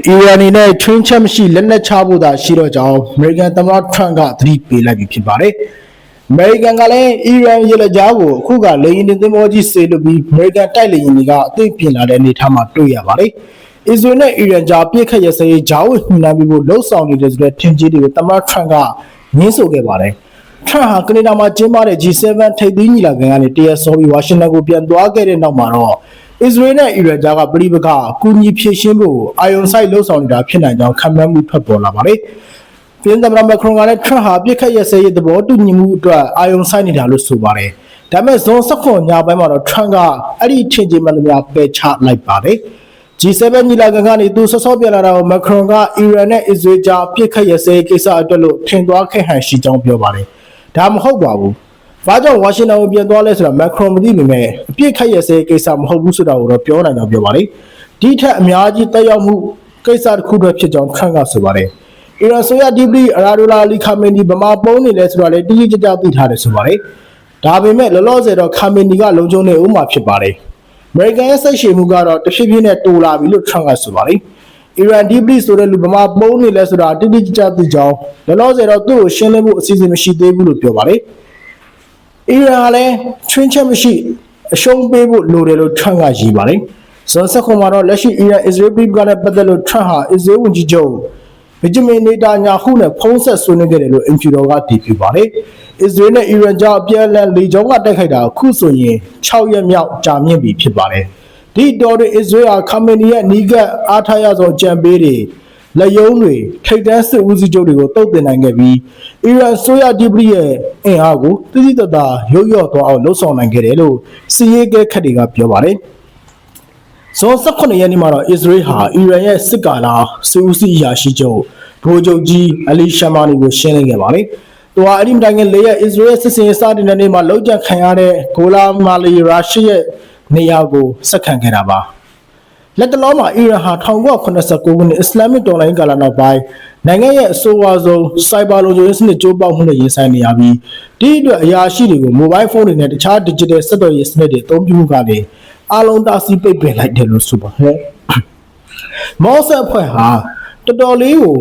အီရန်အနေနဲ့ချွင်းချက်မရှိလက်နက်ချဖို့သာရှိတော့ကြောင်းအမေရိကန်သမ္မတထရန့်ကသတိပေးလိုက်ပြီဖြစ်ပါတယ်။အမေရိကန်ကလည်းအီရန်ရေလက်ကြားကိုအခုကလေယာဉ်တင်သင်္ဘောကြီးစေလွှတ်ပြီးအမေရိကန်တိုက်လေယာဉ်တွေကအသိပြင်လာတဲ့အနေအထားမှာတွေ့ရပါတယ်။အစ္စရေးနဲ့အီရန်ကြားပြစ်ခတ်ရစရေးဂျာဝစ်ညှိနှိုင်းပြီးဖို့လှုံ့ဆော်နေတဲ့ဆိုတဲ့ထင်ကြီးတွေကိုသမ္မတထရန့်ကငင်းဆိုခဲ့ပါတယ်။ထရန့်ဟာကနေဒါမှာကျင်းပတဲ့ G7 ထိပ်သီးညီလာခံကနေတရက်စောပြီးဝါရှင်တန်ကိုပြန်သွားခဲ့တဲ့နောက်မှာတော့ အစ္စရေးနဲ့အီရန်ကြားကပြည်ပကအကူအညီဖြည့်ရှင်းဖို့အာယုံဆိုင်လှုပ်ဆောင်နေတာဖြစ်နိုင်ကြောင်းခံမှန်းမှုထွက်ပေါ်လာပါတယ်။ပြင်သမ္မတမက်ခရွန်ကလည်းထရန့်ဟာပြစ်ခတ်ရစဲရေးသဘောတူညီမှုအတွက်အာယုံဆိုင်နေတာလို့ဆိုပါတယ်။ဒါပေမဲ့ဇွန်16ညပိုင်းမှာတော့ထရန့်ကအဲ့ဒီထင်ကြီးမှန်သမျှပယ်ချလိုက်ပါတယ်။ G7 ညီလာခံကနေသူဆော့ဆော့ပြန်လာတာကိုမက်ခရွန်ကအီရန်နဲ့အစ္စရေးကြားပြစ်ခတ်ရစဲကိစ္စအတွက်လို့ထင်သွားခဲ့ဟန်ရှိကြောင်းပြောပါတယ်။ဒါမဟုတ်ပါဘူး။ ဘာကြောင့်ဝါရှင်တန်ကိုပြန်သွားလဲဆိုတာမက်ခရွန်မသိပေမဲ့အပြစ်ခတ်ရစဲကိစ္စမဟုတ်ဘူးဆိုတာကိုတော့ပြောနိုင်ကြောင်းပြောပါတယ်။ဒီထက်အများကြီးတက်ရောက်မှုကိစ္စတစ်ခုတည်းဖြစ်ကြောင်းခန့်ကဆိုပါတယ်။အီရန်ဆိုရဒီပလီအရာဒိုလာလီခါမီနီဗမာပုံးနေလဲဆိုတာလည်းတိတိကျကျသိထားတယ်ဆိုပါတယ်။ဒါပေမဲ့လောလောဆယ်တော့ခါမီနီကလုံခြုံနေဦးမှာဖြစ်ပါတယ်။အမေရိကန်ရဲ့စိတ်ရှည်မှုကတော့တဖြည်းဖြည်းနဲ့တိုးလာပြီလို့ထရန့်ကဆိုပါတယ်။အီရန်ဒီပလီဆိုတဲ့လူဗမာပုံးနေလဲဆိုတာတိတိကျကျသိကြောင်းလောလောဆယ်တော့သူ့ကိုရှင်းလင်းဖို့အစီအစဉ်မရှိသေးဘူးလို့ပြောပါတယ်။ အီရန်ကလည်းချွင်းချက်မရှိအရှုံးပေးဖို့လိုတယ်လို့ထရန့်ကရည်ပါတယ်။ဇွန်ဆက်ခွန်မှာတော့လက်ရှိအီရန်အစ္စရေးပြည်ကနဲ့ပတ်သက်လို့ထရန့်ဟာအစ္စရေးဝန်ကြီးချုပ်ဗဂျမင်နေတာညာဟုနဲ့ဖုံးဆက်ဆွေးနွေးခဲ့တယ်လို့အင်ဖြူတော်ကတည်ပြုပါတယ်။အစ္စရေးနဲ့အီရန်ကြားအပြန်အလှန်လေကြောင်းကတိုက်ခိုက်တာအခုဆိုရင်6ရက်မြောက်ကြာမြင့်ပြီဖြစ်ပါတယ်။ဒီတော်တွင်အစ္စရေးဟာခါမီနီရဲ့နီးကပ်အားထားရဆုံးကြံပေးတွေ လက်ယုံတွေထိတ်တန်းစစ်ဦးစီးချုပ်တွေကိုတုတ်တင်နိုင်ခဲ့ပြီးအီရန်ဆိုရဒီပရီရဲ့အင်အားကိုတိတိတတ်တာရုပ်ရော့သွားအောင်လှုံ့ဆော်နိုင်ခဲ့တယ်လို့စီရေးကဲခက်တွေကပြောပါတယ်။ဇွန်18ရက်နေ့မှာတော့အစ္စရေးဟာအီရန်ရဲ့စစ်ကာလာစူးစီအရာရှိချုပ်ဗိုလ်ချုပ်ကြီးအလီရှာမာနီကိုရှင်းလင်းခဲ့ပါတယ်။သူဟာအဲ့ဒီမတိုင်ခင်လေးရဲ့အစ္စရေးစစ်စင်ရေးစတင်တဲ့နေ့မှာလောက်ကျခံရတဲ့ဂိုလာမာလီရာရှိရဲ့နေရာကိုဆက်ခံခဲ့တာပါ။ လက်တလုံးမှာအီရန်ဟာ1989ခုနှစ်အစ္စလာမစ်တော်လှန်ရေးကာလနောက်ပိုင်းနိုင်ငံရဲ့အဆိုးအဝါဆုံးစိုက်ဘာလုံခြုံရေးစနစ်ကြိုးပေါက်မှုနဲ့ရင်ဆိုင်နေရပြီးဒီအတွက်အရာရှိတွေကိုမိုဘိုင်းဖုန်းတွေနဲ့တခြား digital ဆက်သွယ်ရေးစနစ်တွေအသုံးပြုမှုကနေအားလုံးတားဆီးပိတ်ပင်လိုက်တယ်လို့ဆိုပါတယ်။မောဆက်အဖွဲ့ဟာတော်တော်လေးကို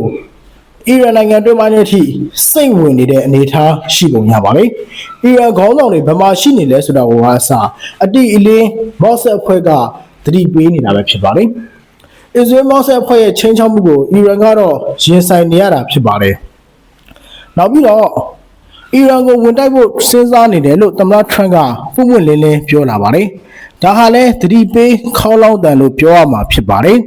အီရန်နိုင်ငံတွင်းမှာနေထိစိတ်ဝင်နေတဲ့အနေအထားရှိပုံရပါတယ်။အီရန်ခေါင်းဆောင်တွေဘယ်မှာရှိနေလဲဆိုတာကိုအစားအတိအလင်းမောဆက်အဖွဲ့က သတိပေးနေတာပဲဖြစ်ပါတယ်။အစ္စရေးမောဆက်အဖွဲ့ရဲ့ချင်းချောက်မှုကိုအီရန်ကတော့ရင်ဆိုင်နေရတာဖြစ်ပါတယ်။နောက်ပြီးတော့အီရန်ကိုဝင်တိုက်ဖို့စဉ်းစားနေတယ်လို့သမ္မတထရန့်ကပုံမှန်လင်းလင်းပြောလာပါတယ်။ဒါဟာလည်းသတိပေးခေါင်းလောင်းတန်လို့ပြောရမှာဖြစ်ပါတယ်။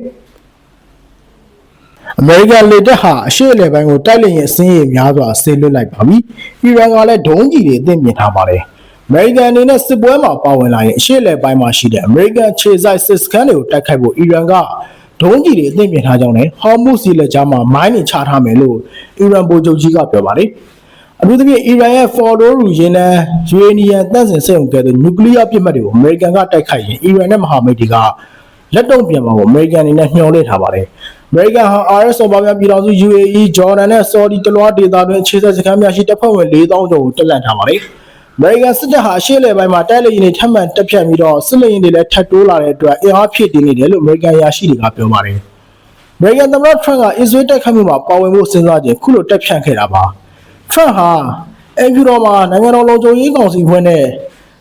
အမေရိကန်လေတပ်ဟာအရှေ့အလယ်ပိုင်းကိုတိုက်လျင်အစင်းရည်များစွာဆေလွတ်လိုက်ပါပြီ။အီရန်ကလည်းဒုံးကြီးတွေအသင့်ပြင်ထားပါတယ်။ အမေရိကန်အနေနဲ့စစ်ပွဲမှာပါဝင်လာရင်အရှေ့အလယ်ပိုင်းမှာရှိတဲ့အမေရိကန်ခြေစိုက်စစ်စခန်းတွေကိုတိုက်ခိုက်ဖို့အီရန်ကဒုံးကြီးတွေအသင့်ပြင်ထားကြောင်းနဲ့ဟော်မုစီလက်ကြားမှာမိုင်းတွေချထားမယ်လို့အီရန်ဗိုလ်ချုပ်ကြီးကပြောပါတယ်။အထူးသဖြင့်အီရန်ရဲ့ဖော်ဒိုရူရင်းနဲ့ယူရေနီယံတန့်စင်စက်ရုံကဲ့သို့နျူကလ িয়ার ပစ်မှတ်တွေကိုအမေရိကန်ကတိုက်ခိုက်ရင်အီရန်နဲ့မဟာမိတ်တွေကလက်တုံ့ပြန်မှာကိုအမေရိကန်အနေနဲ့ညှော်လင့်ထားပါတယ်။အမေရိကန်ဟာ RS ဆော်ဘာများပြည်တော်စု UAE ဂျော်ဒန်နဲ့ဆော်ဒီတလွားဒေသတွင်အခြေစိုက်စခန်းများရှိတပ်ဖွဲ့ဝင်4000ကျော်ကိုတက်လှန်ထားပါတယ်။အ မေရိကန်စစ်တပ်ဟာအရှေ့လေပိုင်းမှာတိုက်လေယာဉ်တွေထပ်မံတက်ဖြတ်ပြီးတော့စစ်လေယာဉ်တွေလည်းထပ်တိုးလာတဲ့အတွက်အင်အားဖြည့်တင်းနေတယ်လို့အမေရိကန်ရာရှိတွေကပြောပါတယ်။အမေရိကန်သမ္မတထရန့်ကအစ္စရေးတိုက်ခိုက်မှုမှာပါဝင်ဖို့စဉ်းစားခြင်းခုလိုတက်ဖြန့်ခဲ့တာပါထရန့်ဟာအင်ဖြူတော်မှာနိုင်ငံတော်လုံခြုံရေးကောင်စီဖွဲ့နဲ့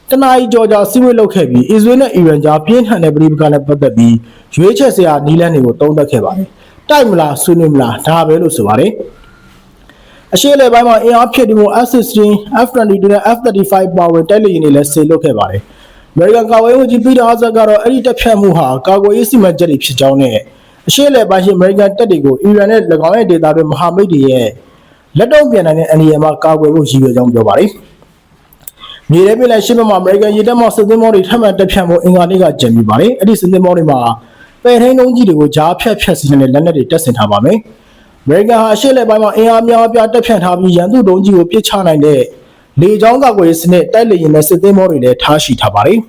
တနအီကြော်ကြာစီးပွေးလုပ်ခဲ့ပြီးအစ္စရေးနဲ့အီရန်ကြားပြင်းထန်တဲ့ပြည်ပကနဲ့ပတ်သက်ပြီးရွေးချယ်စရာနီးလန်းတွေကိုတုံးသက်ခဲ့ပါတယ်တိုက်မလားဆွေးနွေးမလားဒါပဲလို့ဆိုပါတယ် အရှေ့လေပိုင်းမှာအင်အားဖြစ်ပြီးမှု F-16, F-22 နဲ့ F-35 ပါဝင်တိုက်လေယာဉ်တွေလည်းဆေလွတ်ခဲ့ပါတယ်အမေရိကန်ကာကွယ်ရေးဝန်ကြီးပီတာအာဇတ်ကတော့အဲ့ဒီတက်ဖြတ်မှုဟာကာကွယ်ရေးစီမံချက်တွေဖြစ်ကြောင်းနဲ့အရှေ့လေပိုင်းရှိအမေရိကန်တပ်တွေကိုအီရန်နဲ့၎င်းရဲ့ဒေသတွေမဟာမိတ်တွေရဲ့လက်တော့ပြန်နိုင်တဲ့အန္တရာယ်မှာကာကွယ်ဖို့ရည်ရွယ်ကြောင်းပြောပါတယ်မြေထဲပြည်လည်းရှင်းပြမှာအမေရိကန်ရေတပ်မှစစ်သင်္ဘောတွေထပ်မံတက်ဖြတ်မှုအင်္ဂါနေ့ကကြံပြီးပါတယ်အဲ့ဒီစစ်သင်္ဘောတွေမှာပယ်ထင်းလုံးကြီးတွေကိုကြားဖြတ်ဖြတ်စီနေတဲ့လက်နက်တွေတက်ဆင်ထားပါမယ်အ မေရိကန်ဟာအရှေ့လေပိုင်းမှာအင်အားများပြားတက်ဖြတ်ထားပြီးရန်သူတုံးကြီးကိုပစ်ချနိုင်တဲ့လေကြောင်းကာကွယ်ရေးစနစ်တိုက်လေယာဉ်နဲ့စစ်သင်္ဘောတွေလည်းထားရှိထားပါတယ်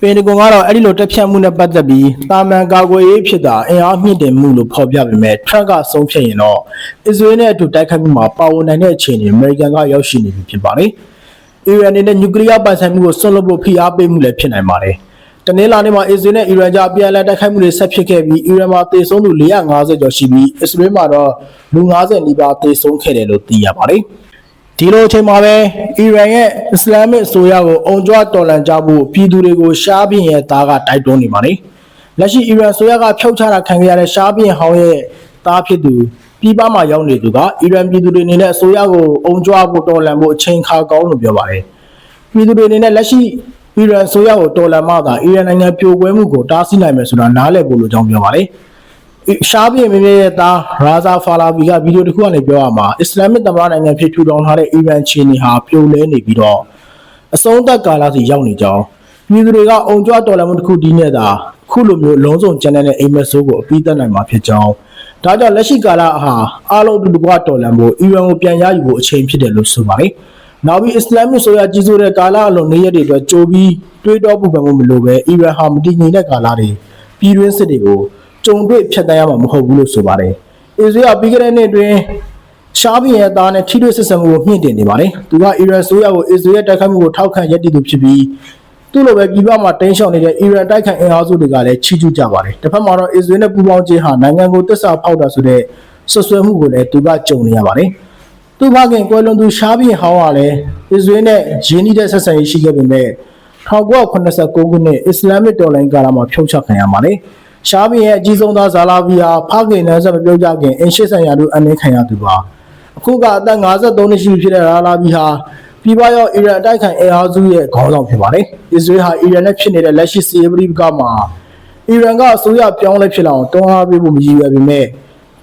ပင်တဂွန်ကတော့အဲ့ဒီလိုတက်ဖြတ်မှုနဲ့ပတ်သက်ပြီးတာမန်ကာကွယ်ရေးဖြစ်တာအင်အားမြင့်တင်မှုလို့ဖော်ပြပေမဲ့ထရန့်ကဆုံးဖြတ်ရင်တော့အစ္စရေးနဲ့အတူတိုက်ခိုက်မှုမှာပါဝင်နိုင်တဲ့အခြေအနေအမေရိကန်ကရောက်ရှိနေပြီဖြစ်ပါတယ်။အီရန်အနေနဲ့နျူကလ িয়ার ပိုင်ဆိုင်မှုကိုဆွန့်လွတ်ဖို့ဖိအားပေးမှုလည်းဖြစ်နိုင်ပါတယ်။ တနင်္လာနေ့မှာအစ္စရေးနဲ့အီရန်ကြားအပြန်အလှန်တိုက်ခိုက်မှုတွေဆက်ဖြစ်ခဲ့ပြီးအီရန်မှာသေဆုံးသူ450ကျော်ရှိပြီးအစ္စရေးမှာတော့လူ90နီးပါးသေဆုံးခဲ့တယ်လို့သိရပါတယ်။ဒီလိုအချိန်မှာပဲအီရန်ရဲ့အစ္စလာမစ်အစိုးရကိုအုံကြွတော်လှန်ကြဖို့ပြည်သူတွေကိုရှားပြင်ရဲ့သားကတိုက်တွန်းနေပါတယ်။လက်ရှိအီရန်အစိုးရကဖြုတ်ချတာခံခဲ့ရတဲ့ရှားပြင်ဟောင်းရဲ့သားဖြစ်သူပြည်ပမှာရောက်နေသူကအီရန်ပြည်သူတွေအနေနဲ့အစိုးရကိုအုံကြွဖို့တော်လှန်ဖို့အချိန်ခါကောင်းလို့ပြောပါတယ်။ပြည်သူတွေအနေနဲ့လက်ရှိ အီရန်ဆိုရကိုတော်လှန်မှသာအီရန်နိုင်ငံပြိုကွဲမှုကိုတားဆီးနိုင်မယ်ဆိုတာနားလည်ဖို့လိုကြောင်းပြောပါတယ်။ရှားပြည်မင်းရဲ့သားရာဇာဖာလာဘီကဗီဒီယိုတစ်ခုကနေပြောရမှာအစ္စလာမစ်သမ္မတနိုင်ငံဖြစ်ထူထောင်ထားတဲ့အီရန်ခြေနေဟာပြိုလဲနေပြီးတော့အဆုံးသက်ကာလစီရောက်နေကြောင်းပြည်သူတွေကအုံကြွတော်လှန်မှုတစ်ခုဒီနဲ့သာခုလိုမျိုးလုံးစုံကျန်တဲ့အိမ်မက်ဆိုးကိုအပြီးသတ်နိုင်မှာဖြစ်ကြောင်းဒါကြောင့်လက်ရှိကာလဟာအားလုံးအတူတကွတော်လှန်ဖို့အီရန်ကိုပြန်ရယူဖို့အချိန်ဖြစ်တယ်လို့ဆိုပါတယ်။ နောက်ပြီးအစ္စလာမစ်ဆိုရကြီးစိုးတဲ့ကာလအလုံးနေ့ရက်တွေအတွက်ကြိုပြီးတွေးတောပူပန်မှုမလိုပဲအီရန်ဟာမတည်ငြိမ်တဲ့ကာလတွေပြည်တွင်းစစ်တွေကိုကြုံတွေ့ဖျက်ဆီးရမှာမဟုတ်ဘူးလို့ဆိုပါတယ်။အစ္စရေးကပြီးခဲ့တဲ့နှစ်အတွင်းရှားဘီရဲ့သားနဲ့ထိတွေ့ဆက်ဆံမှုကိုမြင့်တင်နေပါတယ်။သူကအီရန်ဆိုရကိုအစ္စရေးရဲ့တိုက်ခိုက်မှုကိုထောက်ခံရည်တည်သူဖြစ်ပြီးသူ့လိုပဲပြည်ပမှာတင်းရှောင်နေတဲ့အီရန်တိုက်ခိုက်အင်အားစုတွေကလည်းချီးကျူးကြပါတယ်။တစ်ဖက်မှာတော့အစ္စရေးနဲ့ပူးပေါင်းခြင်းဟာနိုင်ငံကိုတစ္ဆာဖောက်တာဆိုတဲ့ဆွဆွဲမှုကိုလည်းသူကကြုံနေရပါတယ်။ သူ့ဖခင်ကွယ်လွန်သူရှားဘီဟောင်းကလည်းအစ္စရေးနဲ့ယင်းနှီးတဲ့ဆက်ဆံရေးရှိခဲ့ပေမဲ့1989ခုနှစ်အစ္စလာမစ်တော်လှန်ရေးကာလမှာဖြုတ်ချခံရပါတယ်။ရှားဘီရဲ့အကြီးဆုံးသားဇာလာဘီဟာဖခင်နဲ့ဆက်မပြောကြခင်အင်ရှစ်ဆန်ယာတို့အနှင်းခံရသူပါ။အခုကအသက်53နှစ်ရှိပြီဖြစ်တဲ့ရာလာဘီဟာပြည်ပရောက်အီရန်အတိုက်ခံအင်အားစုရဲ့ခေါင်းဆောင်ဖြစ်ပါတယ်။အစ္စရေးဟာအီရန်နဲ့ဖြစ်နေတဲ့လက်ရှိစီးရီးပဋိပက္ခမှာအီရန်ကအစိုးရပြောင်းလဲဖြစ်လာအောင်တွန်းအားပေးဖို့မရည်ရွယ်ပေမဲ့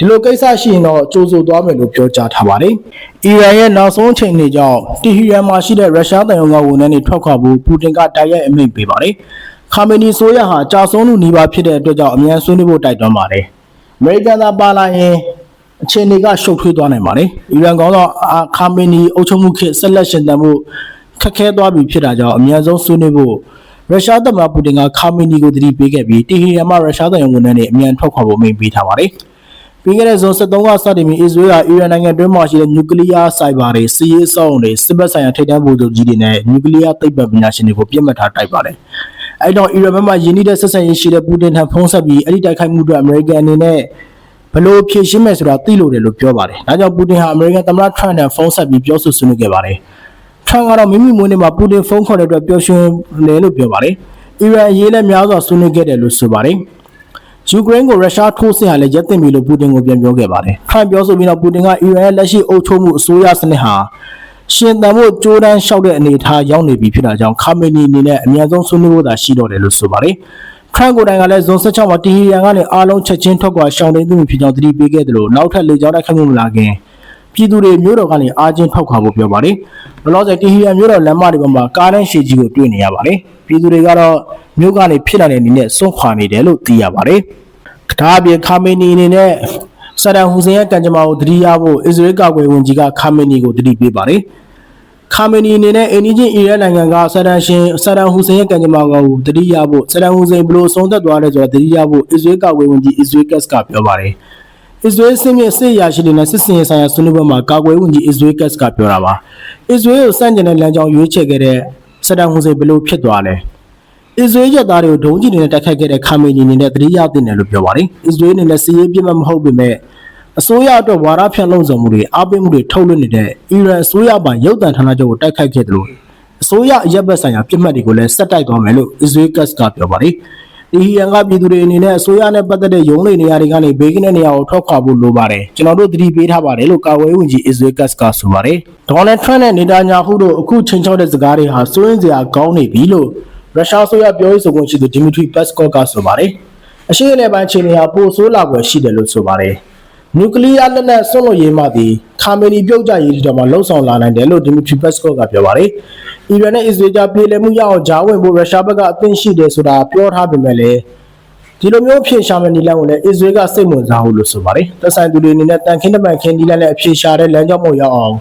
ဒီလိုကိစ္စရှိရင်တော့ကြိုးဆိုသွားမယ်လို့ပြောကြားထားပါတယ်။အီရန်ရဲ့နောက်ဆုံးအချိန်တွေကြောင့်တီဟီရန်မှာရှိတဲ့ရုရှားတန်ယုံကဝန်ထမ်းတွေထွက်ခွာဖို့ပူတင်ကတိုက်ရိုက်အမိန့်ပေးပါတယ်။ခါမနီဆိုရဟာကြာဆုံးလူနီးပါးဖြစ်တဲ့အတွက်ကြောင့်အမြန်ဆွေးနွေးဖို့တိုက်တွန်းပါတယ်။အမေရိကန်သားပါလာရင်အခြေအနေကရှုပ်ထွေးသွားနိုင်ပါတယ်။အီရန်ကောင်တော့ခါမနီအုပ်ချုပ်မှုခေတ်ဆက်လက်ရှင်သန်မှုခက်ခဲသွားပြီဖြစ်တာကြောင့်အမြန်ဆုံးဆွေးနွေးဖို့ရုရှားသမ္မတပူတင်ကခါမနီကိုတတိပေးခဲ့ပြီးတီဟီရန်မှာရုရှားတန်ယုံဝန်ထမ်းတွေအမြန်ထွက်ခွာဖို့အမိန့်ပေးထားပါတယ်။ ပြီးခဲ့တဲ့ဇွန်73ကစတင်ပြီးအစ္စရေးကအီရန်နိုင်ငံတွင်းမှာရှိတဲ့နျူကလ িয়ার စိုက်ဘာတွေစီးရေးအဆောက်အုံတွေစစ်ဘက်ဆိုင်ရာထိပ်တန်းဗိုလ်ချုပ်ကြီးတွေနဲ့နျူကလ িয়ার သိပ္ပံပညာရှင်တွေကိုပြစ်မှတ်ထားတိုက်ပါတယ်။အဲဒီတော့အီရန်ဘက်မှယင်းနှိတဲ့ဆက်ဆံရေးရှိတဲ့ပူတင်ထံဖုံးဆက်ပြီးအဲ့ဒီတိုက်ခိုက်မှုတွေအမေရိကန်အနေနဲ့ဘယ်လို့ဖြည့်ရှင်းမယ်ဆိုတာသိလို့တယ်လို့ပြောပါတယ်။ဒါကြောင့်ပူတင်ဟာအမေရိကန်သမ္မတထရန့်ထံဖုံးဆက်ပြီးပြောဆိုဆွေးနွေးခဲ့ပါတယ်။ထရန့်ကတော့မိမိမွေးနေ့မှာပူတင်ဖုန်းခေါ်တဲ့အတွက်ပျော်ရွှင်တယ်လို့ပြောပါတယ်။အီရန်အရေးလည်းများစွာဆွေးနွေးခဲ့တယ်လို့ဆိုပါတယ်။ ယူကရိန်းကိုရုရှားထိုးစစ်ဟာလည်းရပ်သင့်ပြီလို့ပူတင်ကိုပြန်ပြောခဲ့ပါတယ်။ထရန့်ပြောဆိုပြီးတော့ပူတင်ကအီရန်ရဲ့လက်ရှိအုပ်ချုပ်မှုအစိုးရစနစ်ဟာရှင်သန်မှုကြိုးတန်းလျှောက်တဲ့အနေအထားရောက်နေပြီဖြစ်တာကြောင့်ခါမနီအနေနဲ့အများဆုံးဆွေးနွေးဖို့သာရှိတော့တယ်လို့ဆိုပါတယ်။ထရန့်ကိုယ်တိုင်ကလည်းဇွန်16မှာတီဟီရန်ကနေအားလုံးချက်ချင်းထွက်ခွာရှောင်တိန်သူဖြစ်ကြောင်းသတိပေးခဲ့တယ်လို့နောက်ထပ်လေကြောင်းတိုက်ခိုက်မှုမလာခင်ပြည်သူတွေမြို့တော်ကနေအားချင်းထောက်ခွာဖို့ပြောပါတယ်။ဘလော့ဆယ်တီဟီရန်မြို့တော်လမ်းမတွေပေါ်မှာကားတန်းရှည်ကြီးကိုတွေ့နေရပါတယ်။ပြည်သူတွေကတော့မြို့ကနေဖြစ်လာတဲ့အနေနဲ့စွန့်ခွာနေတယ်လို့သိရပါတယ်။ ဒါအပြင်ခါမနီအနေနဲ့ဆဒန်ဟူစိန်ရဲ့ကံကြမ္မာကိုတတိယဖို့အစ္စရေးကာကွယ်ဝင်ကြီးကခါမနီကိုတတိပေးပါတယ်။ခါမနီအနေနဲ့အင်ဒီဂျင်အီရန်နိုင်ငံကဆဒန်ရှင်ဆဒန်ဟူစိန်ရဲ့ကံကြမ္မာကိုတတိယဖို့ဆဒန်ဟူစိန်ဘလို့ဆုံးသက်သွားတယ်ဆိုတာတတိယဖို့အစ္စရေးကာကွယ်ဝင်ကြီးအစ္စရေးကတ်ကပြောပါတယ်။အစ္စရေးစစ်မြေစစ်ရာရှိတွေနဲ့စစ်စင်ရေးဆိုင်ရာဆွေးနွေးပွဲမှာကာကွယ်ဝင်ကြီးအစ္စရေးကတ်ကပြောတာပါအစ္စရေးကိုစန့်ကျင်တဲ့လမ်းကြောင်းရွေးချယ်ခဲ့တဲ့ဆဒန်ဟူစိန်ဘယ်လိုဖြစ်သွားလဲ အစ္စရေးရသားတွေကိုဒုံးကျည်တွေနဲ့တိုက်ခိုက်ခဲ့တဲ့ခါမီနီအနေနဲ့တတိယသိတယ်လို့ပြောပါတယ်အစ္စရေးအနေနဲ့စီးရေးပြစ်မှတ်မဟုတ်ပေမဲ့အစိုးရအတွက်ဝါဒဖြန့်လုံဆောင်မှုတွေအားပေးမှုတွေထုတ်လွှင့်နေတဲ့အီရန်အစိုးရပိုင်ရုပ်သံဌာနချုပ်ကိုတိုက်ခိုက်ခဲ့တယ်လို့အစိုးရအရက်ဘက်ဆိုင်ရာပြစ်မှတ်တွေကိုလည်းဆက်တိုက်သွားမယ်လို့အစ္စရေးကတ်ကပြောပါတယ်ဒီဟီယန်ကပြည်သူတွေအနေနဲ့အစိုးရနဲ့ပတ်သက်တဲ့ရုံးလိနေရာတွေကနေဘေးကင်းတဲ့နေရာကိုထွက်ခွာဖို့လိုပါတယ်ကျွန်တော်တို့သတိပေးထားပါတယ်လို့ကာဝေးဝန်ကြီးအစ္စရေးကတ်ကဆိုပါတယ်ဒေါ်နယ်ထရန့်နဲ့နေတာညာဟုတို့အခုချိန်ချောက်တဲ့စကားတွေဟာစိုးရင်စရာကောင်းနေပြီလို့ ရုရှားအစိုးရပြောရေးဆိုခွင့်ရှိသူဒီမီထရီပက်စကော့ကဆိုပါတယ်အရှိအလေပိုင်းချိန်တွေဟာပိုဆိုးလာွယ်ရှိတယ်လို့ဆိုပါတယ်နျူကလ িয়ার လက်နက်ဆွန့်လွတ်ရေးမှသည်ခါမနီပြုတ်ကြရေးတော်မှာလှုံ့ဆော်လာနိုင်တယ်လို့ဒီမီထရီပက်စကော့ကပြောပါတယ်အီရန်နဲ့အစ္စရေးကြားပြည်လည်မှုရအောင်ဂျားဝင်ဖို့ရုရှားဘက်ကအသင့်ရှိတယ်ဆိုတာပြောထားပေမဲ့လည်းဒီလိုမျိုးဖြေရှာမယ့်နီလန်ကိုလည်းအစ္စရေးကစိတ်ဝင်စားဘူးလို့ဆိုပါတယ်။သက်ဆိုင်သူတွေအနေနဲ့တန်ခင်းတပန်ခင်းနီလန်နဲ့အဖြေရှာတဲ့လမ်းကြောင်းပေါ်ရောက်အောင်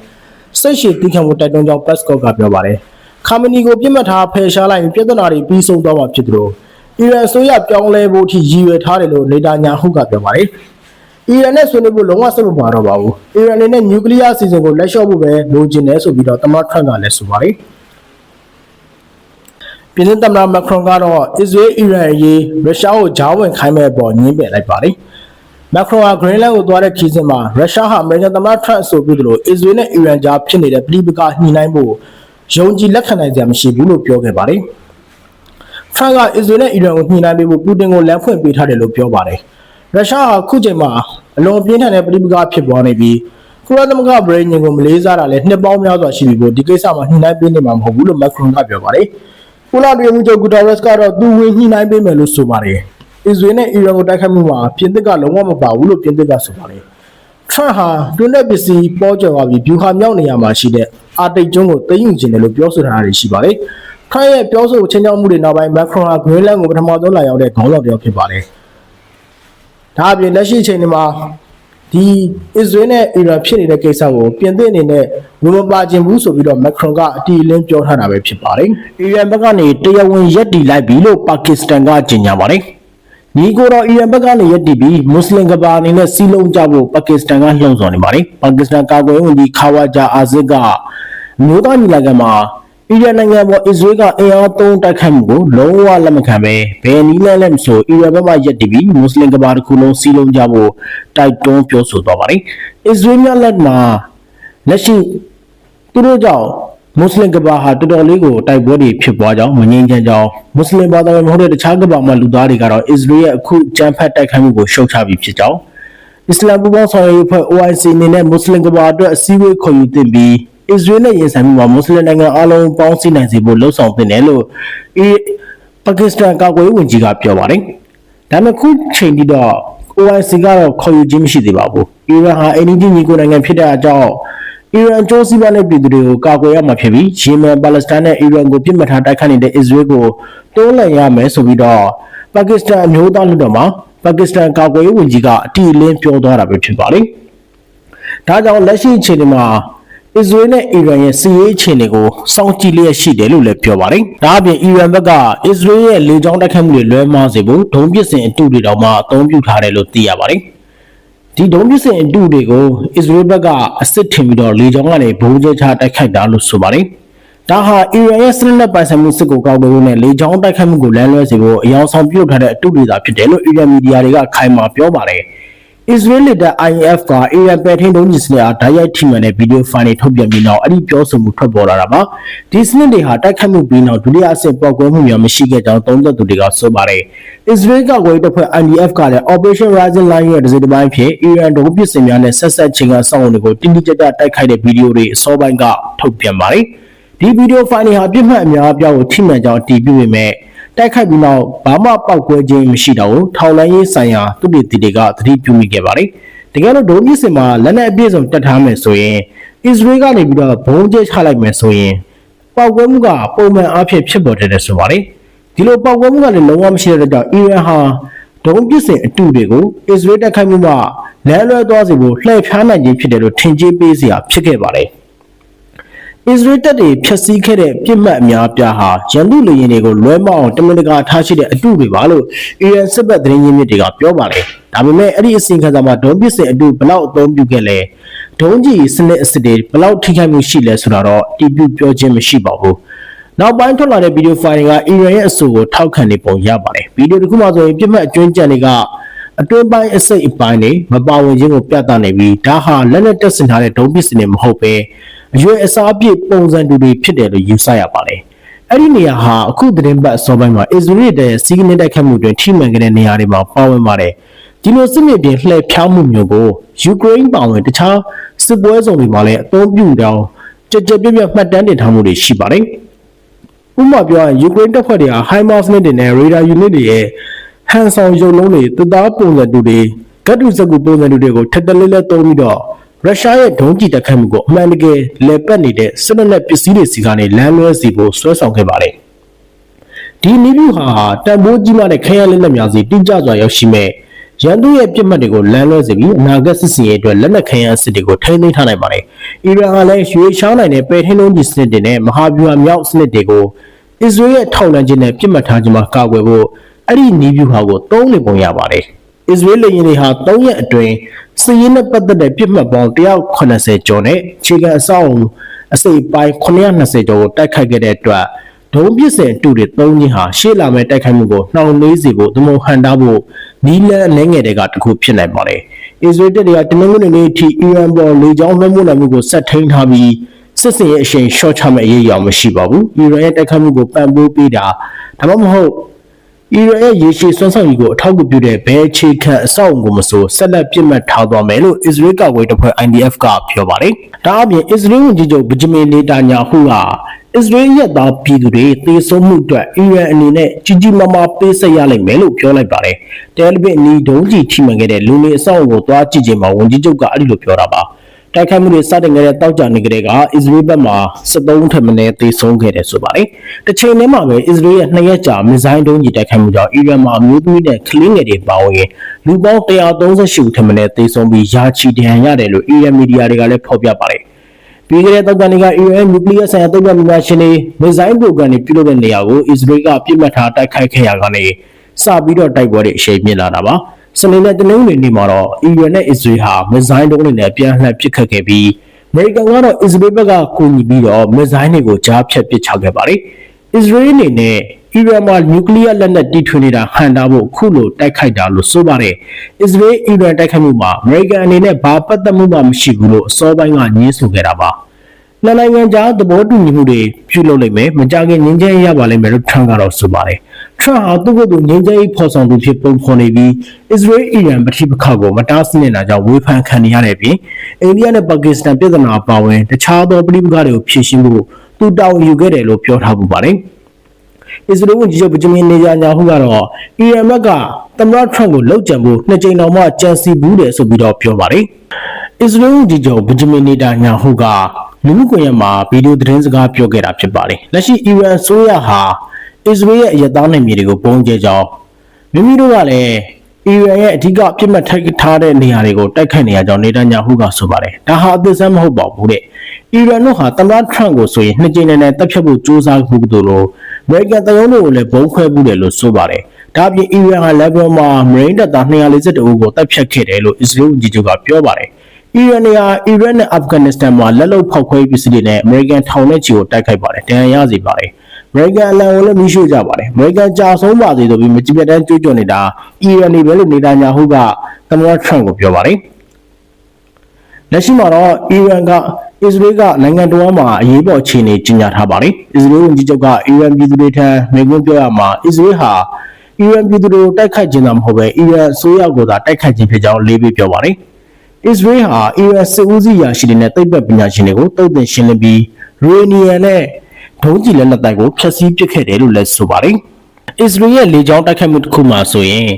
စိတ်ရှည်သိခံမှုတိုက်တွန်းကြောင်းပတ်စကော့ကပြောပါတယ်။ ခါမနီကိုပြစ်မှတ်ထားဖယ်ရှားလိုက်ရင်ပြဿနာတွေပြီးဆုံးသွားမှာဖြစ်တယ်လို့အီရန်အစိုးရပြောင်းလဲဖို့ထိရည်ရွယ်ထားတယ်လို့နေတာညာဟုကပြောပါတယ်။အီရန်နဲ့ဆွေးနွေးဖို့လုံးဝစိတ်မပါတော့ပါဘူး။အီရန်အနေနဲ့နျူကလ িয়ার အစီအစဉ်ကိုလက်လျှော့ဖို့ပဲလိုချင်တယ်ဆိုပြီးတော့တမတ်ထရန့်ကလည်းဆိုပါတယ်။ပြည်သူ့သမ္မတမက်ခရွန်ကတော့အစ္စရေးအီရန်အရေးရုရှားကိုဂျားဝင်ခိုင်းမဲ့ပေါ်ညှင်းပယ်လိုက်ပါတယ်မက်ခရွန်ကဂရင်းလန်ကိုသွားတဲ့ခီးစဉ်မှာရုရှားဟာအမေရိကန်သမ္မတထရန့်ဆိုပြီးသလိုအစ္စရေးနဲ့အီရန်ကြားဖြစ်နေတဲ့ပြည်ပကညှိနှိုင်းဖို့ ယုံကြည်လက်ခံနိုင်စရာမရှိဘူးလို့ပြောခဲ့ပါတယ်ထရန့်ကအစ္စရေးနဲ့အီရန်ကိုညှိနှိုင်းပေးဖို့ပူတင်ကိုလမ်းဖွင့်ပေးထားတယ်လို့ပြောပါတယ်ရုရှားဟာခုချိန်မှာအလွန်ပြင်းထန်တဲ့ပြည်ပကဖြစ်ပေါ်နေပြီးကုလသမဂ္ဂဗြိညင်ကိုမလေးစားတာလည်းနှစ်ပေါင်းများစွာရှိပြီကိုဒီကိစ္စမှာညှိနှိုင်းပေးနေမှာမဟုတ်ဘူးလို့မက်ခရွန်ကပြောပါတယ်ကုလပြည်မှုချုပ်ဂူတာရက်စ်ကတော့သူဝင်ညှိနှိုင်းပေးမယ်လို့ဆိုပါတယ်အစ္စရေးနဲ့အီရန်ကိုတိုက်ခိုက်မှုမှာပြင်သစ်ကလုံးဝမပါဘူးလို့ပြင်သစ်ကဆိုပါတယ်ထရန့်ဟာတွင်းတဲ့ပစ္စည်းပေါ်ကျော်သွားပြီးဗျူဟာမြောက်နေရမှာရှိတဲ့ အာတိတ်ကျွန်းကိုသိမ်းယူခြင်းတယ်လို့ပြောဆိုတာတွေရှိပါတယ်ထရန့်ရဲ့ပြောဆိုချင်းချောက်မှုတွေနောက်ပိုင်းမက်ခရွန်ဟာဂရင်းလန်ကိုပထမဆုံးလာရောက်တဲ့ခေါင်းဆောင်တစ်ယောက်ဖြစ်ပါတယ်ဒါအပြင်လက်ရှိအချိန်ဒီမှာဒီအစ္စရေးနဲ့အီရန်ဖြစ်နေတဲ့ကိစ္စကိုပြင်သစ်အနေနဲ့ဝင်မပါခြင်းဘူးဆိုပြီးတော့မက်ခရွန်ကအတီအလင်းပြောထားတာပဲဖြစ်ပါတယ်။အီရန်ဘက်ကနေတရားဝင်ရက်တီလိုက်ပြီလို့ပါကစ္စတန်ကကြေညာပါတယ်။ဒီကိုတော့အီရန်ဘက်ကနေရက်တီပြီးမွတ်စလင်ကဘာအနေနဲ့စီးလုံးကြဖို့ပါကစ္စတန်ကလှုံ့ဆော်နေပါတယ်။ပါကစ္စတန်ကာကွယ်ရေးဝန်ကြီးခါဝါဂျာအာဇစ်က မျိုးသားညီလာခံမှာအီရန်နိုင်ငံပေါ်အစ္စရေးကအင်အားသုံးတိုက်ခိုက်မှုကိုလုံးဝလက်မခံပဲဘယ်နည်းနဲ့လဲမဆိုအီရန်ဘက်မှရက်တည်ပြီးမွတ်စလင်ကဘာတစ်ခုလုံးစီးလုံးကြဖို့တိုက်တွန်းပြောဆိုသွားပါတယ်။အစ္စရေးများလက်မှာလက်ရှိသူတို့ကြောင့်မွတ်စလင်ကဘာဟာတော်တော်လေးကိုတိုက်ပွဲတွေဖြစ်ပွားကြောင်းမငြင်းချမ်းကြောင်းမွတ်စလင်ဘာသာဝင်မဟုတ်တဲ့တခြားကဘာမှလူသားတွေကတော့အစ္စရေးရဲ့အခုကြမ်းဖက်တိုက်ခိုက်မှုကိုရှုတ်ချပြီးဖြစ်ကြောင်းအစ္စလာမ်ပူပေါင်းဆောင်ရွက်ရေးအဖွဲ့ OIC အနေနဲ့မွတ်စလင်ကဘာအတွက်အစည်းအဝေးခေါ်ယူသင့်ပြီး အစ္စရေးနဲ့ရင်ဆိုင်မှုမှာမွတ်စလင်နိုင်ငံအလုံးပေါင်းစည်းနိုင်စေဖို့လှုံ့ဆော်သင့်တယ်လို့အီပါကစ္စတန်ကာကွယ်ရေးဝန်ကြီးကပြောပါတယ်။ဒါပေမဲ့ခုချိန်ထိတော့ OIC ကတော့ခေါ်ယူခြင်းမရှိသေးပါဘူး။အီရန်ဟာအိန္ဒိယညီကိုနိုင်ငံဖြစ်တဲ့အကြောင်းအီရန်ကျိုးစီးပွားနဲ့ပြည်သူတွေကိုကာကွယ်ရမှာဖြစ်ပြီးယီမန်ပါလက်စတိုင်းနဲ့အီရန်ကိုပြစ်မှတ်ထားတိုက်ခိုက်နေတဲ့အစ္စရေးကိုတွန်းလှန်ရမယ်ဆိုပြီးတော့ပါကစ္စတန်အမျိုးသားလူတော်မှာပါကစ္စတန်ကာကွယ်ရေးဝန်ကြီးကအတီအလင်းပြောသွားတာပဲဖြစ်ပါတယ်။ဒါကြောင့်လက်ရှိအခြေအနေမှာ အစ္စရေးနဲ့အီရန်ရဲ့စစ်ရေးအခြေအနေကိုစောင့်ကြည့်လျက်ရှိတယ်လို့လည်းပြောပါတယ်။ဒါအပြင်အီရန်ဘက်ကအစ္စရေးရဲ့လေကြောင်းတိုက်ခိုက်မှုတွေလွှဲမှားစေဖို့ဒုံးပစ်စင်အတုတွေတောင်မှအသုံးပြုထားတယ်လို့သိရပါတယ်။ဒီဒုံးပစ်စင်အတုတွေကိုအစ္စရေးဘက်ကအစ်စ်ထင်ပြီးတော့လေကြောင်းကနေဘုံကျချတိုက်ခိုက်တာလို့ဆိုပါတယ်။ဒါဟာအီရန်ရဲ့စစ်လက်ပိုင်ဆိုင်မှုစစ်ကိုကောက်ွယ်ဖို့နဲ့လေကြောင်းတိုက်ခိုက်မှုကိုလမ်းလွှဲစေဖို့အယောင်ဆောင်ပြုတ်ထားတဲ့အတုတွေသာဖြစ်တယ်လို့အီရန်မီဒီယာတွေကခိုင်မာပြောပါတယ်။ Israel လက်တဲ့ IF က Iran ပဲထင်းတုံးကြီးစနစ်အားဓာတ်ရိုက်ထိမှန်တဲ့ဗီဒီယိုဖိုင်တွေထုတ်ပြန်ပြီးနောက်အဲ့ဒီပြောဆိုမှုထွက်ပေါ်လာတာပါဒီစနစ်တွေဟာတိုက်ခိုက်မှုပြီးနောက်ဒုတိယအဆင့်ပောက်ကွဲမှုများမရှိခဲ့ကြောင်းသုံးသပ်သူတွေကဆိုပါတယ် Israel ကကွယ်တပ်ဖွဲ့ IDF ကလည်း Operation Rising Line ရဲ့တစ်စိတ်တစ်ပိုင်းဖြစ် Iran ဒုံးပစ်စင်များနဲ့ဆက်ဆက်ချင်းကစောင့်ဝင်တွေကိုတင်းတင်းကြပ်ကြပ်တိုက်ခိုက်တဲ့ဗီဒီယိုတွေအစောပိုင်းကထုတ်ပြန်ပါတယ်ဒီဗီဒီယိုဖိုင်တွေဟာပြစ်မှတ်အများအပြားကိုထိမှန်ကြောင်းတည်ပြုပေမဲ့ တိုက်ခိုက်ပြီးနောက်ဘာမှပောက်ကွဲခြင်းမရှိတော့ဘူးထောင်လိုင်းရေးဆိုင်ရာသူတေတီတွေကသတိပြုမိခဲ့ပါတယ်တကယ်လို့ဒုံးပစ်စင်မှာလက်နက်အပြည့်စုံတက်ထားမယ်ဆိုရင်အစ္စရေးကနေပြီးတော့ဘုံကျဲချလိုက်မယ်ဆိုရင်ပောက်ကွဲမှုကပုံမှန်အဖြစ်ဖြစ်ပေါ်တယ်ဆိုပါတယ်ဒီလိုပောက်ကွဲမှုကလည်းလုံးဝမရှိတဲ့ကြောင့်အီရန်ဟာဒုံးပစ်စင်အတုတွေကိုအစ္စရေးတိုက်ခိုက်မှုကလမ်းလွဲသွားစေဖို့လှည့်ဖျားနိုင်ခြင်းဖြစ်တယ်လို့ထင်ကြေးပေးစရာဖြစ်ခဲ့ပါတယ် အစ္စရေးတပ်တွေဖျက်ဆီးခဲ့တဲ့ပြစ်မှတ်အများပြားဟာရန်သူလူရင်တွေကိုလွဲမောက်အောင်တမန်တကာထားရှိတဲ့အတုတွေပါလို့အီရန်စစ်ဘက်သတင်းရင်းမြစ်တွေကပြောပါတယ်။ဒါပေမဲ့အဲ့ဒီအစီအခံစာမှာဒုံးပစ်စင်အတုဘလောက်အသုံးပြုခဲ့လဲဒုံးကြီးစနစ်အစစ်တွေဘလောက်ထိခိုက်မှုရှိလဲဆိုတာတော့တီးပြပြောခြင်းမရှိပါဘူး။နောက်ပိုင်းထွက်လာတဲ့ဗီဒီယိုဖိုင်တွေကအီရန်ရဲ့အဆိုကိုထောက်ခံနေပုံရပါတယ်။ဗီဒီယိုတစ်ခုမှဆိုရင်ပြစ်မှတ်အကျွမ်းကြံတွေကအတွင်းပိုင်းအစိတ်အပိုင်းတွေမပါဝင်ခြင်းကိုပြသနေပြီးဒါဟာလက်လက်တက်ဆင်ထားတဲ့ဒုံးပစ်စင်တွေမဟုတ်ပဲ အရွယ်အစားအပြည့်ပုံစံတူတွေဖြစ်တယ်လို့ယူဆရပါတယ်။အဲ့ဒီနေရာဟာအခုသတင်းပတ်အစောပိုင်းမှာအစ္စရေးတဲ့စီးကနစ်တိုက်ခတ်မှုတွင်ထိမှန်ခဲ့တဲ့နေရာတွေမှာပါဝင်ပါတယ်။ဒီလိုစစ်မြေပြင်လှည့်ဖြားမှုမျိုးကိုယူကရိန်းပါဝင်တခြားစစ်ပွဲစုံတွေမှာလည်းအသုံးပြုတောင်းကြကြပြပြမှတ်တမ်းတင်ထားမှုတွေရှိပါတယ်။ဥပမာပြောရင်ယူကရိန်းတပ်ဖွဲ့တွေဟာ HIMARS နဲ့တင်တဲ့ radar unit တွေရဲ့ဟန်ဆောင်ရုပ်လုံးတွေတသားပုံစံတူတွေဂတ်တူစကူပုံစံတူတွေကိုထက်တလဲလဲသုံးပြီးတော့ ရုရှားရဲ့ဒုံးကျည်တက်ခတ်မှုကိုအမှန်တကယ်လေပတ်နေတဲ့စစ်လက်နက်ပစ္စည်းတွေစီကနေလမ်းလွဲစီဖို့ဆွဲဆောင်ခဲ့ပါတယ်။ဒီနီးဗျူဟာတန်ဖိုးကြီးမားတဲ့ခရမ်းလက်နက်များစီတိကျစွာရောက်ရှိမဲ့ရန်သူရဲ့ပြစ်မှတ်တွေကိုလမ်းလွဲစေပြီးအနာဂတ်စစ်စင်ရေးအတွက်လက်နက်ခရမ်းစစ်တွေကိုထိန်းသိမ်းထားနိုင်ပါတယ်။အီရန်ကလည်းရွှေချောင်းနိုင်တဲ့ပယ်ထင်းလုံးကြီးစနစ်တွေနဲ့မဟာဗျူဟာမြောက်စနစ်တွေကိုအစ္စရေးရဲ့ထောက်လှမ်းခြင်းနဲ့ပြစ်မှတ်ထားခြင်းမှာကာကွယ်ဖို့အဲ့ဒီနီးဗျူဟာကိုသုံးနေပုံရပါတယ်။ အစ္စရေးလေယာဉ်တွေဟာ၃ရက်အတွင်းစစ်ရေးနဲ့ပတ်သက်တဲ့ပြစ်မှတ်ပေါင်း180ကျော်နဲ့ခြေခံအဆောက်အုံအစိပ်ပိုင်း920ကျော်ကိုတိုက်ခိုက်ခဲ့တဲ့အတွက်ဒုံပစ်စင်တူတွေသုံးခြင်းဟာရှေ့လာမဲ့တိုက်ခိုက်မှုကိုနှောင့်နှေးစေဖို့သမုံဟန်တာဖို့နီးလန်းအနေငယ်တွေကတခုဖြစ်နိုင်ပါတယ်။အစ္စရေးတပ်တွေကတနင်္ဂနွေနေ့အထိအီရန်ပေါ်လေကြောင်းလွှမ်းမိုးနိုင်မှုကိုဆက်ထိန်ထားပြီးစစ်စင်ရဲ့အရှိန်ရှော့ချမဲ့အရေးအရောင်မရှိပါဘူး။အီရန်ရဲ့တိုက်ခိုက်မှုကိုပံ့ပိုးပေးတာဒါမှမဟုတ် အီရန်ရဲ့ရေရှည်စွမ်းဆောင်ရည်ကိုအထောက်အကူပြုတဲ့ဘယ်အခြေခံအဆောက်အအုံကိုမဆိုဆက်လက်ပြစ်မှတ်ထားသွားမယ်လို့အစ္စရေးကာကွယ်တပ်ဖွဲ့ IDF ကပြောပါတယ်။ဒါအပြင်အစ္စရေးဝန်ကြီးချုပ်ဗဂျမင်နေတာညာဟုကအစ္စရေးရဲ့သားပြည်သူတွေသေဆုံးမှုအတွက်အီရန်အနေနဲ့ကြီးကြီးမားမားပေးဆက်ရလိမ့်မယ်လို့ပြောလိုက်ပါတယ်။တယ်လီဗစ်အနီးဒုံးကြီးထိမှန်ခဲ့တဲ့လူနေအဆောက်အအုံကိုသွားကြည့်ချိန်မှာဝန်ကြီးချုပ်ကအဲ့ဒီလိုပြောတာပါ။ တိုက်ခိုက်မှုတွေစတင်ခဲ့တဲ့တောက်ကြနေကြတဲ့ကအစ္စရေးဘက်မှ73ထက်မနည်းသေဆုံးခဲ့တယ်ဆိုပါတယ်။တစ်ချိန်တည်းမှာပဲအစ္စရေးရဲ့နှစ်ရက်ကြာမစ်ဇိုင်းဒုံးကြီးတိုက်ခိုက်မှုကြောင့်အီရန်မှာအမျိုးသမီးနဲ့ကလေးငယ်တွေပါဝင်လူပေါင်း138ထက်မနည်းသေဆုံးပြီးယာချီဒဏ်ရာရတယ်လို့အီရန်မီဒီယာတွေကလည်းဖော်ပြပါတယ်။ပြီးခဲ့တဲ့တောက်ကန်ကအီရန်နျူကလ িয়ার ဆိုင်ရာတုံ့ပြန်မှုရှင်တွေမစ်ဇိုင်းပရိုဂရမ်တွေပြုလုပ်တဲ့နေရာကိုအစ္စရေးကပြစ်မှတ်ထားတိုက်ခိုက်ခဲ့ရကနေစပြီးတော့တိုက်ပွဲတွေအရှိန်မြင့်လာတာပါ စနေနေ့တနင်္ဂနွေနေ့မှာတော့အီရန်နဲ့အစ္စရေးဟာမစ်ဇိုင်းတုံးတွေနဲ့ပြန်လှန်ပစ်ခတ်ခဲ့ပြီးအမေရိကန်ကတော့အစ္စရေးဘက်ကကူညီပြီးတော့မစ်ဇိုင်းတွေကိုကြားဖြတ်ပစ်ချခဲ့ပါတယ်အစ္စရေးအနေနဲ့အီရန်မှာနျူကလ িয়ার လက်နက်တီထွင်နေတာဟန်တာဖို့အခုလိုတိုက်ခိုက်တာလို့ဆိုပါတယ်အစ္စရေးအီရန်တိုက်ခိုက်မှုမှာအမေရိကန်အနေနဲ့ဘာပတ်သက်မှုမှမရှိဘူးလို့အစောပိုင်းကညင်းဆိုခဲ့တာပါနှစ်နိုင်ငံကြားသဘောတူညီမှုတွေပြုလုပ်လိုက်မယ်မကြခင်ငင်းချဲရပါလိမ့်မယ်လို့ထရန့်ကတော့ဆိုပါတယ် ထရန့်ဟာသူ့ကိုယ်သူငင်းချဲဖော်ဆောင်သူဖြစ်ပုံဖော်နေပြီးအစ္စရေးအီရန်ပဋိပက္ခကိုမတားဆီးနေတာကြောင့်ဝေဖန်ခံနေရတဲ့ပြင်အိန္ဒိယနဲ့ပါကစ္စတန်ပြည်ထနာအပါအဝင်တခြားသောပဋိပက္ခတွေကိုဖြေရှင်းဖို့သူတောင်းယူခဲ့တယ်လို့ပြောထားပူပါတယ်အစ္စရေးဝန်ကြီးချုပ်ဗဂျမင်နေဂျာညာဟုကတော့အီရန်ဘက်ကသမ္မတထရန့်ကိုလှုပ်ကြံဖို့နှစ်ကြိမ်တော်မှကြံစီဘူးတယ်ဆိုပြီးတော့ပြောပါတယ်အစ္စရေးဝန်ကြီးချုပ်ဗဂျမင်နေဂျာညာဟုကလူမှုကွန်ရက်မှာဗီဒီယိုသတင်းစကားပြောခဲ့တာဖြစ်ပါတယ်။လက်ရှိအီရန်ဆိုရဟာ အစ္စရေးရဲ့အရသားနယ်မြေတွေကိုပုံကျဲကြောင်းမိမိတို့ကလည်းအီရန်ရဲ့အဓိကပြစ်မှတ်ထိုက်ထားတဲ့နေရာတွေကိုတိုက်ခိုက်နေရကြောင်းနေတန်ညာဟုကဆိုပါတယ်။ဒါဟာအသစ်ဆန်းမဟုတ်ပါဘူးတဲ့။အီရန်တို့ဟာသမ္မတထရန့်ကိုဆိုရင်နှစ်ကြိမ်နဲ့တပ်ဖြတ်ဖို့ကြိုးစားမှုတို့လိုအမေရိကန်တရုံးတို့ကိုလည်းဘုံခွဲမှုတယ်လို့ဆိုပါတယ်။ဒါအပြင်အီရန်ဟာလက်ဘရန်မှာမရိန်းတပ်သား242ဦးကိုတပ်ဖြတ်ခဲ့တယ်လို့အစ္စရေးဝန်ကြီးချုပ်ကပြောပါတယ်။အီရန်နေဟာအီရတ်နဲ့အာဖဂန်နစ္စတန်မှာလက်လုံဖောက်ခွဲပစ္စည်းတွေနဲ့အမေရိကန်ထောင်နဲ့ချီကိုတိုက်ခိုက်ပါတယ်။တန်ရာရစေပါတယ်။ အမေရိကန်အလံကိုလည်းမိရှို့ကြပါတယ်။အမေရိကန်ကြာဆုံးပါစေဆိုပြီးမကြည်ပြတ်တမ်းကြွေးကြော်နေတာအီရန်နေပဲလို့နေတာညာဟုကသမ္မတထရန့်ကိုပြောပါတယ်။လက်ရှိမှာတော့အီရန်ကအစ္စရေးကနိုင်ငံတော်မှာအရေးပေါ်အခြေအနေကြီးညာထားပါတယ်။အစ္စရေးဝန်ကြီးချုပ်ကအီရန်ပြည်သူတွေထံမိန့်ခွန်းပြောရမှာအစ္စရေးဟာအီရန်ပြည်သူတွေကိုတိုက်ခိုက်ခြင်းသာမဟုတ်ပဲအီရန်အစိုးရကိုသာတိုက်ခိုက်ခြင်းဖြစ်ကြောင်းလေးပေးပြောပါတယ်။အစ္စရေးဟာအီရန်စစ်ဦးစီးရာရှိတွေနဲ့တိတ်ပတ်ပညာရှင်တွေကိုတုတ်တင်ရှင်းလင်းပြီးယူရေနီယံနဲ့ ဒုံးကျည်လက်နက်တိုက်ကိုဖျက်ဆီးပစ်ခဲ့တယ်လို့လည်းဆိုပါတယ်။အစ္စရေးရဲ့လေကြောင်းတိုက်ခိုက်မှုတစ်ခုမှဆိုရင်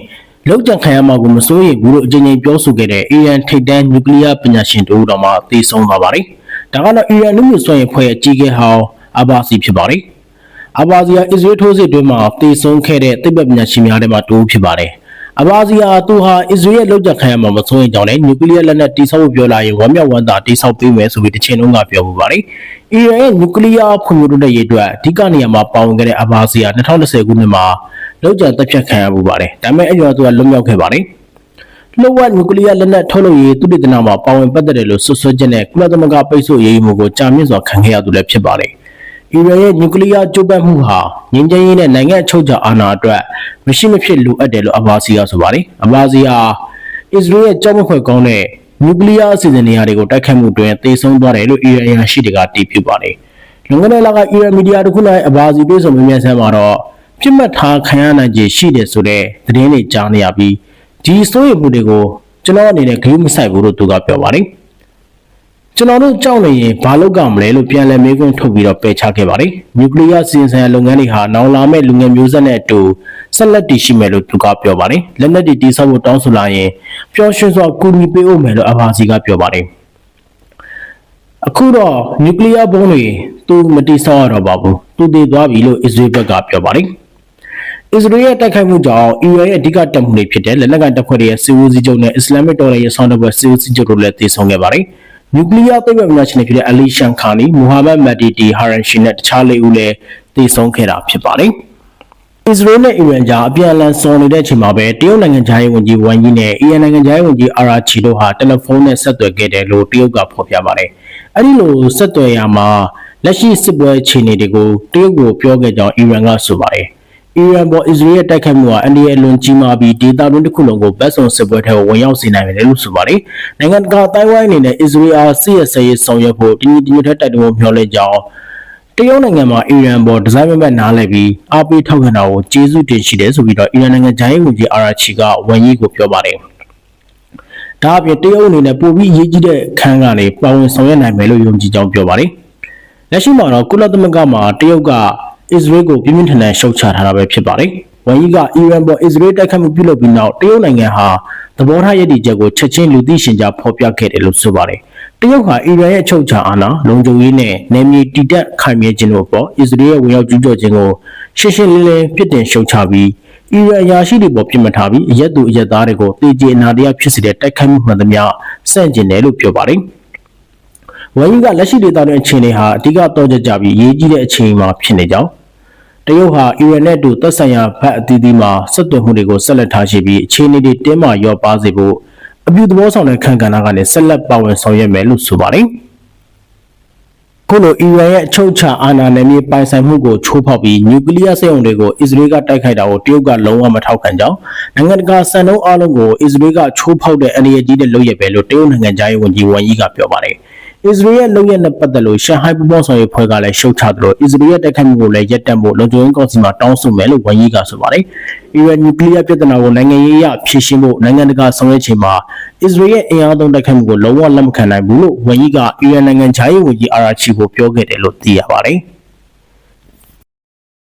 လောက်ကြံခံရမှာကိုမစိုးရိမ်ဘူးလို့အကြိမ်ကြိမ်ပြောဆိုခဲ့တဲ့အီရန်ထိပ်တန်းနျူကလ িয়ার ပညာရှင်တို့တော်မှသေဆုံးသွားပါတယ်။ဒါကတော့အီရန်လူမျိုးစွမ်းရည်ဖွဲ့ရဲ့ကြီးကဲဟောင်းအဘာစီဖြစ်ပါတယ်။အဘာဇီယာအစ္စရေးထိုးစစ်တွင်းမှာတေဆုံးခဲ့တဲ့တိဘက်ပညာရှင်များထဲမှာတူဖြစ်ပါတယ်။ အဘာဇီယာသူဟာအစ္စရေးရဲ့လောက်ကြခံရမှာမစိုးရင်ကြောင့်လည်းနျူကလ িয়ার လက်နက်တိစောက်ဖို့ပြောလာရင်ဝမ်းမြောက်ဝမ်းသာတိစောက်ပေးမယ်ဆိုပြီးတစ်ချိန်လုံးကပြောမှုပါတယ်။အီရန်ရဲ့နျူကလ িয়ার ဖွံ့ဖြိုးတိုးတက်ရေးအတွက်အဓိကနေရာမှာပါဝင်ခဲ့တဲ့အဘာဇီယာ2010ခုနှစ်မှာလောက်ကြတပ်ဖြတ်ခံရမှုပါတယ်။ဒါပေမဲ့အဲ့ဒီတော့သူကလွတ်မြောက်ခဲ့ပါတယ်။ လှုပ်ဝက်နျူကလ িয়ার လက်နက်ထုတ်လုပ်ရေးသူတည်တနာမှာပါဝင်ပတ်သက်တယ်လို့ဆွဆွချက်နဲ့ကုလသမဂ္ဂပိတ်ဆို့ရေးမှုကိုကြာမြင့်စွာခံခဲ့ရသူလည်းဖြစ်ပါတယ်။ အီရန်ရဲ့နျူကလ িয়ার ကျုပ်ပတ်မှုဟာငြင်းချမ်းရေးနဲ့နိုင်ငံအချုပ်အခြာအာဏာအတွက်မရှိမဖြစ်လိုအပ်တယ်လို့အဘာစီယာဆိုပါတယ်။အဘာစီယာအစ္စရေးရဲ့ကြောက်မက်ဖွယ်ကောင်းတဲ့နျူကလ িয়ার အစီအစဉ်နေရာတွေကိုတိုက်ခတ်မှုတွင်တေဆုံးသွားတယ်လို့အီရန်အရာရှိတွေကတည်ပြုပါတယ်။လွန်ခဲ့တဲ့လကအီရန်မီဒီယာတစ်ခုနဲ့အဘာစီပြေဆုံးမြင်မြန်ဆန်းမှာတော့ပြစ်မှတ်ထားခံရနိုင်ခြေရှိတယ်ဆိုတဲ့သတင်းတွေကြားနေရပြီးဒီစိုးရိမ်မှုတွေကိုကျွန်တော်အနေနဲ့ဂရုမစိုက်ဘူးလို့သူကပြောပါတယ်။ ကျွန်တော်တို့ကြောက်နေရင်ဘာလုပ်ကြမလဲလို့ပြန်လည်မေးခွန်းထုတ်ပြီးတော့ပယ်ချခဲ့ပါတယ်။နျူကလ িয়ার စီစဉ်ဆိုင်ရာလုပ်ငန်းတွေဟာနောင်လာမဲ့လူငယ်မျိုးဆက်နဲ့အတူဆက်လက်တည်ရှိမယ်လို့သူကပြောပါတယ်။လက်နက်တွေတည်ဆောက်ဖို့တောင်းဆိုလာရင်ပျော်ရွှင်စွာကူညီပေးဦးမယ်လို့အဘာစီကပြောပါတယ်။အခုတော့နျူကလ িয়ার ဘုံးတွေသူမတည်ဆောက်ရတော့ပါဘူး။သူတည်သွားပြီလို့အစ္စရေးဘက်ကပြောပါတယ်။ အစ္စရေးရဲ့တိုက်ခိုက်မှုကြောင့်အီရန်ရဲ့အဓိကတပ်မှုတွေဖြစ်တဲ့လက်နက်ကန်တပ်ဖွဲ့တွေရဲ့စစ်ဦးစီးချုပ်နဲ့အစ္စလာမစ်တော်လှန်ရေးဆောင်တပ်ဖွဲ့စစ်ဦးစီးချုပ်တို့လည်းတည်ဆုံခဲ့ပါတယ်။ နျူကလ িয়ার သိပ္ပံပညာရှင်တွေဖြစ်တဲ့အလီရှန်ခါနီ၊မူဟာမက်မက်ဒီတီဟာရန်ရှီနဲ့တခြားလေးဦးလည်းတည်ဆုံခဲ့တာဖြစ်ပါတယ်။အစ္စရေးနဲ့အီရန်ကြားအပြန်အလှန်ဆော်နေတဲ့အချိန်မှာပဲတရုတ်နိုင်ငံသားရေးဝန်ကြီးဝမ်ယီနဲ့အီရန်နိုင်ငံသားရေးဝန်ကြီးအာရာချီတို့ဟာတယ်လီဖုန်းနဲ့ဆက်သွယ်ခဲ့တယ်လို့တရုတ်ကဖော်ပြပါတယ်။အဲဒီလိုဆက်သွယ်ရမှာလက်ရှိစစ်ပွဲအခြေအနေတွေကိုတရုတ်ကိုပြောခဲ့ကြောင်းအီရန်ကဆိုပါတယ်။ အီရန်ပေါ်အစ္စရေးရဲ့တိုက်ခိုက်မှုဟာအန္တရာယ်အလွန်ကြီးမားပြီးဒေသတွင်းတစ်ခုလုံးကိုဗတ်စုံစစ်ပွဲထဲကိုဝင်ရောက်စေနိုင်တယ်လို့ဆိုပါတယ်။နိုင်ငံတကာအတိုင်းဝိုင်းအနေနဲ့အစ္စရေးအားစစ်ရဆဲရေးဆောင်ရွက်ဖို့တညီတညွတ်ထက်တိုက်တွန်းမျှော်လင့်ကြောင်းတရုတ်နိုင်ငံမှာအီရန်ပေါ်ဒီဇိုင်းမမတ်နားလည်ပြီးအားပေးထောက်ခံတာကိုကျေးဇူးတင်ရှိတယ်ဆိုပြီးတော့အီရန်နိုင်ငံဂျိုင်းဝန်ကြီးအာရာချီကဝန်ကြီးကိုပြောပါတယ်။ဒါအပြင်တရုတ်အနေနဲ့ပိုပြီးအရေးကြီးတဲ့ခန်းကနေပါဝင်ဆောင်ရွက်နိုင်မယ်လို့ယုံကြည်ကြောင်းပြောပါတယ်။လက်ရှိမှာတော့ကုလသမဂ္ဂမှာတရုတ်က အစ္စရေးကိုပြင်းပြင်းထန်ထန်ရှုတ်ချထားတာပဲဖြစ်ပါတယ်။ဝန်ကြီးကအီရန်ပေါ်အစ္စရေးတိုက်ခတ်မှုပြုလုပ်ပြီးနောက်တရုတ်နိုင်ငံဟာသဘောထားရည်တည်ချက်ကိုချက်ချင်းလူသိရှင်ကြားဖော်ပြခဲ့တယ်လို့ဆိုပါတယ်။တရုတ်ဟာအီရန်ရဲ့အချုပ်အခြာအာဏာလုံခြုံရေးနဲ့နယ်မြေတည်တံ့ခိုင်မြဲခြင်းတို့ပေါ်အစ္စရေးရဲ့ဝင်ရောက်ကျူးကျော်ခြင်းကိုရှင်းရှင်းလင်းလင်းပြစ်တင်ရှုတ်ချပြီးအီရန်အရာရှိတွေပေါ်ပြစ်မှတ်ထားပြီးအရက်သူအရက်သားတွေကိုတေကျေအနာတရားဖြစ်စေတဲ့တိုက်ခိုက်မှုမှန်သမျှစန့်ကျင်တယ်လို့ပြောပါတယ်။ဝန်ကြီးကလက်ရှိဒေသတွင်အခြေအနေဟာအဓိကတော့ကြကြပြီးအရေးကြီးတဲ့အခြေအနေမှာဖြစ်နေကြောင်း တရုတ်ဟာအီရန်နဲ့အတူသက်ဆိုင်ရာဘက်အသီးသီးမှာဆက်သွယ်မှုတွေကိုဆက်လက်ထားရှိပြီးအခြေအနေတွေတင်းမာရောပါစေဖို့အပြုသဘောဆောင်တဲ့ခံကဏ္ဍကနေဆက်လက်ပါဝင်ဆောင်ရွက်မယ်လို့ဆိုပါတယ်။ခုလိုအီရန်ရဲ့အချုပ်အခြာအာဏာနယ်မြေပိုင်ဆိုင်မှုကိုချိုးဖောက်ပြီးနျူကလ িয়ার စက်ရုံတွေကိုအစ္စရေးကတိုက်ခိုက်တာကိုတရုတ်ကလုံးဝမထောက်ခံကြောင်းနိုင်ငံတကာစံနှုန်းအလုံးကိုအစ္စရေးကချိုးဖောက်တဲ့အန္တရာယ်ကြီးတဲ့လုပ်ရပဲလို့တရုတ်နိုင်ငံသားရေးဝန်ကြီးဝမ်ယီကပြောပါတယ်။ အစ္စရေးရဲ့လုပ်ရတဲ့ပတ်သက်လို့ရှန်ဟိုင်းပူပေါင်းဆောင်ရေးဖွဲ့ကလည်းရှုတ်ချသလိုအစ္စရေးရဲ့တိုက်ခိုက်မှုကိုလည်းရပ်တန့်ဖို့လုံခြုံရေးကောင်စီမှာတောင်းဆိုမယ်လို့ဝန်ကြီးကဆိုပါတယ်။အီရန်နျူကလ িয়ার ပြဿနာကိုနိုင်ငံရေးအရဖြေရှင်းဖို့နိုင်ငံတကာဆောင်ရွက်ချိန်မှာအစ္စရေးရဲ့အင်အားသုံးတိုက်ခိုက်မှုကိုလုံးဝလက်မခံနိုင်ဘူးလို့ဝန်ကြီးကအီရန်နိုင်ငံသားရေးဝန်ကြီးအာရာချီကိုပြောခဲ့တယ်လို့သိရပါတယ်။